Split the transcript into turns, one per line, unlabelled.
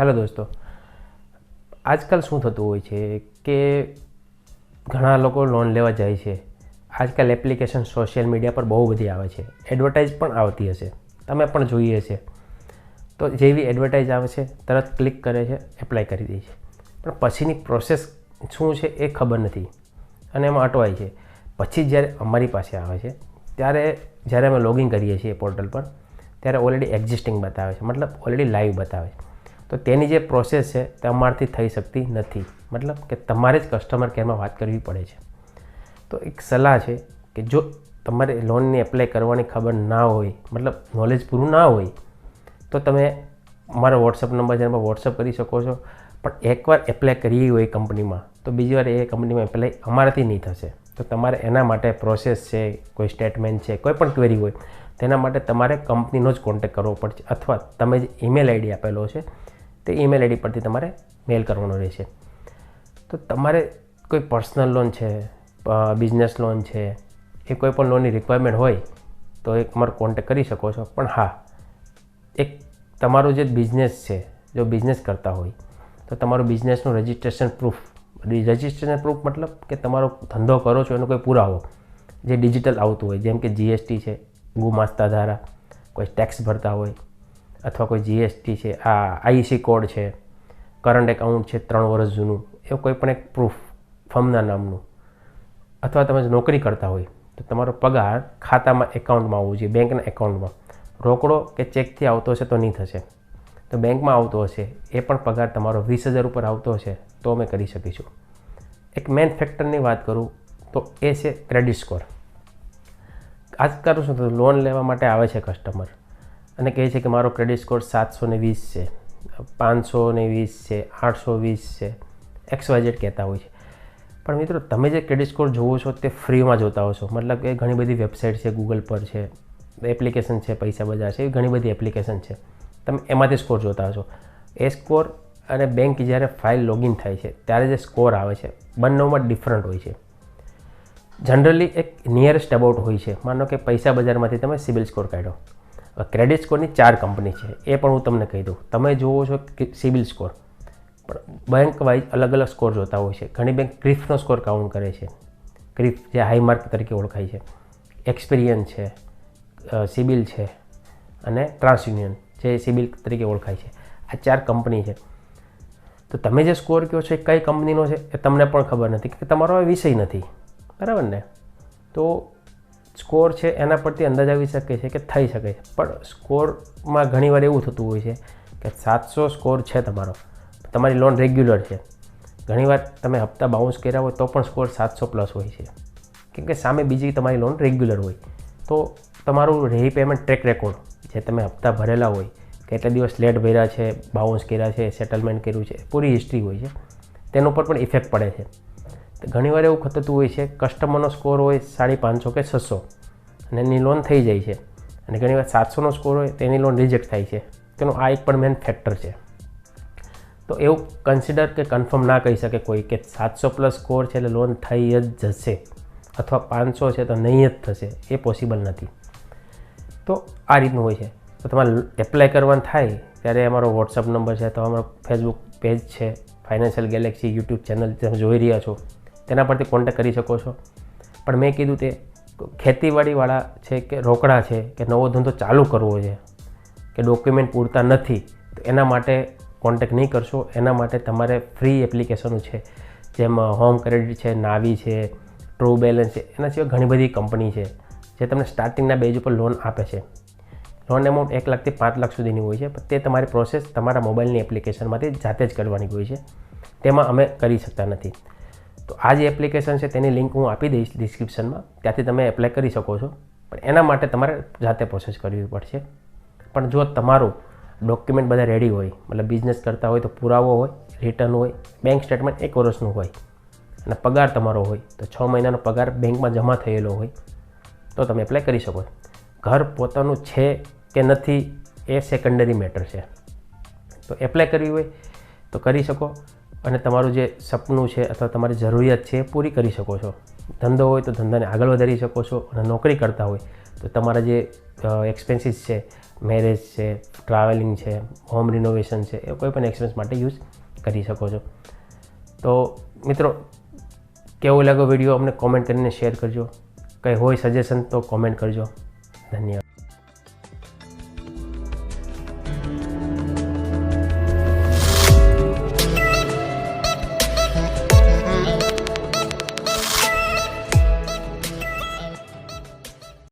Hello દોસ્તો. આજકાલ શું થતું હોય છે કે ઘણા લોકો લોન લેવા જાય છે. આજકાલ એપ્લિકેશન સોશિયલ મીડિયા પર બહુ બધી આવે છે. એડવર્ટાઇઝ પણ આવતી હશે. તમે પણ જોઈએ છે તો જેવી એડવર્ટાઇઝ આવે છે, તરત ક્લિક કરે છે એપ્લાય કરી દે છે. પણ પછીની પ્રોસેસ શું છે એ ખબર નથી. અને એમાં અટવાય છે. પછી જ્યારે અમારી પાસે આવે છે, ત્યારે જ્યારે અમે લોગિન કરીએ છીએ પોર્ટલ પર, ત્યારે ઓલરેડી એક્ઝિસ્ટિંગ બતાવે છે. મતલબ ઓલરેડી લાઈવ બતાવે છે. તો તેની જે પ્રોસેસ છે તે અમારથી થઈ શકતી નથી. મતલબ કે તમારે જ કસ્ટમર કેરમાં વાત કરવી પડે છે. તો એક સલાહ છે કે જો તમારે લોનની એપ્લાય કરવાની ખબર ના હોય, મતલબ નોલેજ પૂરું ના હોય, તો તમે મારો વોટ્સઅપ નંબર છે એમાં વોટ્સઅપ કરી શકો છો. પણ એકવાર એપ્લાય કરી હોય કંપનીમાં તો બીજી વાર એ કંપનીમાં એપ્લાય અમારાથી નહીં થશે. તો તમારે એના માટે પ્રોસેસ છે, કોઈ સ્ટેટમેન્ટ છે, કોઈ પણ ક્વેરી હોય, તેના માટે તમારે કંપનીનો જ કોન્ટેક કરવો પડશે. અથવા તમે જે ઈમેલ આઈડી આપેલો છે તે ઈમેલ આઈડી પરથી તમારે મેલ કરવાનો રહેશે. તો તમારે કોઈ પર્સનલ લોન છે બિઝનેસ લોન છે, એ કોઈ પણ લોનની રિક્વાયરમેન્ટ હોય, તો એક મારો કોન્ટેક કરી શકો છો. પણ હા, એક તમારું જે બિઝનેસ છે, જો બિઝનેસ કરતા હોય, તો તમારું બિઝનેસનું રજિસ્ટ્રેશન પ્રૂફ રજિસ્ટ્રેશન પ્રૂફ મતલબ કે તમારો ધંધો કરો છો, એનો કોઈ પુરાવો, જે ડિજિટલ આવતું હોય, જેમ કે જીએસટી છે ગુમાસ્તા ધારા, કોઈ ટેક્સ ભરતા હોય અથવા કોઈ જીએસટી છે, આ આઈસી કોડ છે કરંટ એકાઉન્ટ છે, ત્રણ વર્ષ જૂનું એવું કોઈ પણ એક પ્રૂફ ફર્મના નામનું. અથવા તમે નોકરી કરતા હોય, તો તમારો પગાર ખાતામાં એકાઉન્ટમાં આવવું જોઈએ, બેંકના એકાઉન્ટમાં રોકડો કે ચેકથી આવતો હશે તો નહીં થશે. તો બેંકમાં આવતો હશે, એ પણ પગાર તમારો વીસ હજાર ઉપર આવતો હશે, તો અમે કરી શકીશું. એક મેઇન ફેક્ટરની વાત કરું, તો એ છે ક્રેડિટ સ્કોર આજકાલ શું થતું લોન લેવા માટે આવે છે કસ્ટમર અને કહે છે કે મારો ક્રેડિટ સ્કોર સાતસો ને વીસ છે, પાંચસો ને વીસ છે, આઠસો વીસ છે, એક્સ વાય કહેતા હોય છે. પણ મિત્રો, તમે જે ક્રેડિટ સ્કોર જોવો છો તે ફ્રીમાં જોતા હો છો મતલબ કે ઘણી બધી વેબસાઇટ છે ગૂગલ પર છે એપ્લિકેશન છે, પૈસા બજાર છે, એવી ઘણી બધી એપ્લિકેશન છે. તમે એમાંથી સ્કોર જોતા હશો. એ સ્કોર અને બેંક જ્યારે ફાઇલ લોગિન થાય છે, ત્યારે જે સ્કોર આવે છે, બંનેમાં ડિફરન્ટ હોય છે. જનરલી એક નિયરેસ્ટ અબાઉટ હોય છે. માનો કે પૈસા બજારમાંથી તમે સિબિલ સ્કોર કાઢો ક્રેડિટ સ્કોરની ચાર કંપની છે. એ પણ હું તમને કહી દઉં. તમે જુઓ છો કે સિબિલ સ્કોર પણ બેંક વાઇઝ અલગ અલગ સ્કોર જોતા હોય છે. ઘણી બેંક ક્રિફનો સ્કોર કાઉન્ટ કરે છે. ક્રિફ જે હાઈ માર્ક તરીકે ઓળખાય છે. એક્સપિરિયન્સ છે. સિબિલ છે. અને ટ્રાન્સયુનિયન જે સિબિલ તરીકે ઓળખાય છે. આ ચાર કંપની છે. તો તમે જે સ્કોર કયો છો એ કઈ કંપનીનો છે એ તમને પણ ખબર નથી કે તમારો આ વિષય નથી. બરાબર ને? તો સ્કોર છે એના પરથી અંદાજ આવી શકે છે કે થઈ શકે છે. પણ સ્કોરમાં ઘણીવાર એવું થતું હોય છે કે સાતસો સ્કોર છે તમારો. તમારી લોન રેગ્યુલર છે. ઘણીવાર તમે હપ્તા બાઉન્સ કર્યા હોય તો પણ સ્કોર સાતસો પ્લસ હોય છે. કેમ કે સામે બીજી તમારી લોન રેગ્યુલર હોય. તો તમારું રીપેમેન્ટ ટ્રેક રેકોર્ડ જે તમે હપ્તા ભરેલા હોય, કેટલા દિવસ લેટ ભર્યા છે બાઉન્સ કર્યા છે સેટલમેન્ટ કર્યું છે, પૂરી હિસ્ટ્રી હોય છે, તેનો પર પણ ઇફેક્ટ પડે છે. ઘણીવાર એવું થતું હોય છે કસ્ટમરનો સ્કોર હોય સાડી પાંચસો કે છસો, અને એની લોન થઈ જાય છે. અને ઘણીવાર સાતસોનો સ્કોર હોય તેની લોન રિજેક્ટ થાય છે. તેનો આ એક પણ મેન ફેક્ટર છે. તો એવું કન્સિડર કે કન્ફર્મ ના કહી શકે કોઈ કે સાતસો પ્લસ સ્કોર છે એટલે લોન થઈ જ જશે, અથવા પાંચસો છે તો નહીં જ થશે, એ પોસિબલ નથી. તો આ રીતનું હોય છે. તો તમારે એપ્લાય કરવાનું થાય ત્યારે અમારો વોટ્સઅપ નંબર છે, તો અમારો ફેસબુક પેજ છે ફાઇનાન્શિયલ ગેલેક્સી યુટ્યુબ ચેનલ તમે જોઈ રહ્યા છો. તેના પરથી કોન્ટેક કરી શકો છો. પણ મેં કીધું તે ખેતીવાડીવાળા છે કે રોકડા છે કે નવો ધંધો ચાલુ કરવો છે, કે ડોક્યુમેન્ટ પૂરતા નથી, તો એના માટે કોન્ટેક નહીં કરશો. એના માટે તમારે ફ્રી એપ્લિકેશનો છે, જેમ હોમ ક્રેડિટ છે નાવી છે ટ્રુ બેલેન્સ છે, એના સિવાય ઘણી બધી કંપની છે, જે તમને સ્ટાર્ટિંગના બેજ ઉપર લોન આપે છે. લોન એમાઉન્ટ એક લાખથી પાંચ લાખ સુધીની હોય છે, પણ તે તમારી પ્રોસેસ તમારા મોબાઈલની એપ્લિકેશનમાંથી જાતે જ કરવાની હોય છે. તેમાં અમે કરી શકતા નથી. તો આ જે એપ્લિકેશન છે તેની લિંક હું આપી દઈશ ડિસ્ક્રિપ્શનમાં ત્યાંથી તમે એપ્લાય કરી શકો છો. પણ એના માટે તમારે જાતે પ્રોસેસ કરવી પડશે. પણ જો તમારું ડોક્યુમેન્ટ બધા રેડી હોય, મતલબ બિઝનેસ કરતા હોય તો પુરાવો હોય રિટર્ન હોય બેંક સ્ટેટમેન્ટ એક વર્ષનું હોય, અને પગાર તમારો હોય, તો છ મહિનાનો પગાર બેંકમાં જમા થયેલો હોય, તો તમે એપ્લાય કરી શકો ઘર પોતાનું છે કે નથી એ સેકન્ડરી મેટર છે. તો એપ્લાય કરવી હોય તો કરી શકો. અને તમારું જે સપનું છે અથવા તમારી જરૂરિયાત છે એ પૂરી કરી શકો છો. ધંધો હોય તો ધંધાને આગળ વધારી શકો છો અને નોકરી કરતા હોય તો તમારા જે એક્સપેન્સીસ છે મેરેજ છે ટ્રાવેલિંગ છે હોમ રિનોવેશન છે, એ કોઈ પણ એક્સપેન્સ માટે યુઝ કરી શકો છો. તો મિત્રો, કેવો લાગ્યો વીડિયો અમને કોમેન્ટ કરીને શેર કરજો. કંઈ હોય સજેશન તો કોમેન્ટ કરજો. ધન્યવાદ.